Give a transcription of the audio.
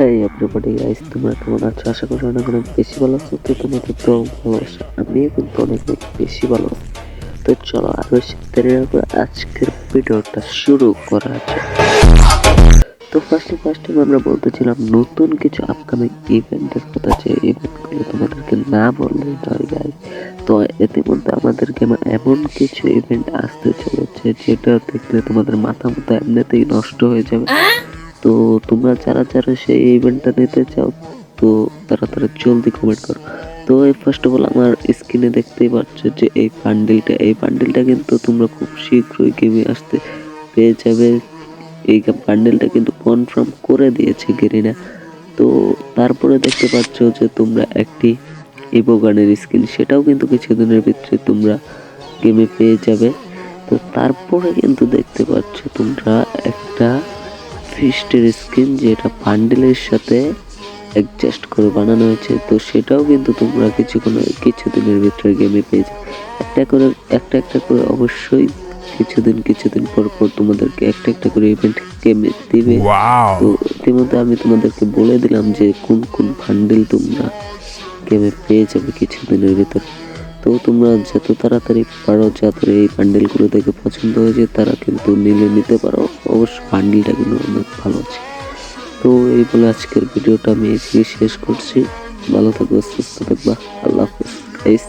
হ্যাঁ everybody guys তোমরা কেমন আছো? আশা করি অনেক অনেক বেশি ভালো আছো, তো তোমাদের তো ভালোবাসা, আমিও কিন্তু অনেক বেশি ভালো তো চলো, আর বেশি দেরি না করে আজকের ভিডিওটা শুরু করা আছে তো ফার্স্টে ফার্স্টে আমরা বলতেছিলাম, নতুন কিছু আপকামিং ইভেন্টের কথা, যে ইভেন্টগুলো তোমাদেরকে না বললে নয় গাইস তো ইতিমধ্যে আমাদের গেমে এমন কিছু ইভেন্ট আসতে চলেছে, যেটা দেখলে তোমাদের মাথা মতো এমনিতেই নষ্ট হয়ে যাবে। তো তোমরা যারা যারা সেই ইভেন্টটা নিতে চাও, তো তারা তারা জলদি কমেন্ট করো। তো এই ফার্স্ট অফ অল আমার স্ক্রিনে দেখতেই পাচ্ছ যে এই বান্ডিলটা এই বান্ডিলটা কিন্তু তোমরা খুব শীঘ্রই গেমে আসতে পেয়ে যাবে। এই বান্ডেলটা কিন্তু কনফার্ম করে দিয়েছে গেরিনা। তো তারপরে দেখতে পাচ্ছ যে তোমরা একটি ইবোগানের স্কিন সেটাও কিন্তু কিছুদিনের ভিতরে তোমরা গেমে পেয়ে যাবে। তো তারপরে কিন্তু দেখতে পাচ্ছ তোমরা একটা ফিস্টের স্কিন যেটা বান্ডেলের সাথে অ্যাডজাস্ট করে বানানো হয়েছে তো সেটাও কিন্তু তোমরা কিছু কিছুক্ষণ কিছুদিনের ভিতরে গেমে পেয়ে যাবে। একটা করে একটা একটা করে অবশ্যই কিছুদিন কিছুদিন পর পর তোমাদেরকে একটা একটা করে ইভেন্ট গেমে দিবে. তো ইতিমধ্যে আমি তোমাদেরকে বলে দিলাম যে কোন কোন ফান্ডেল তোমরা গেমে পেয়ে যাবে কিছুদিনের ভিতর। তো তোমরা যত তাড়াতাড়ি পারো যাদের এই বান্ডেলগুলো দেখে পছন্দ হয়েছে, তারা কিন্তু নিলে নিতে পারো। অবশ্য প্যান্ডেলটা কিন্তু অনেক ভালো আছে। তো এই বলে আজকের ভিডিওটা আমি এখানে শেষ করছি। ভালো থাকবে সুস্থ থাকবা আল্লাহ হাফিজ।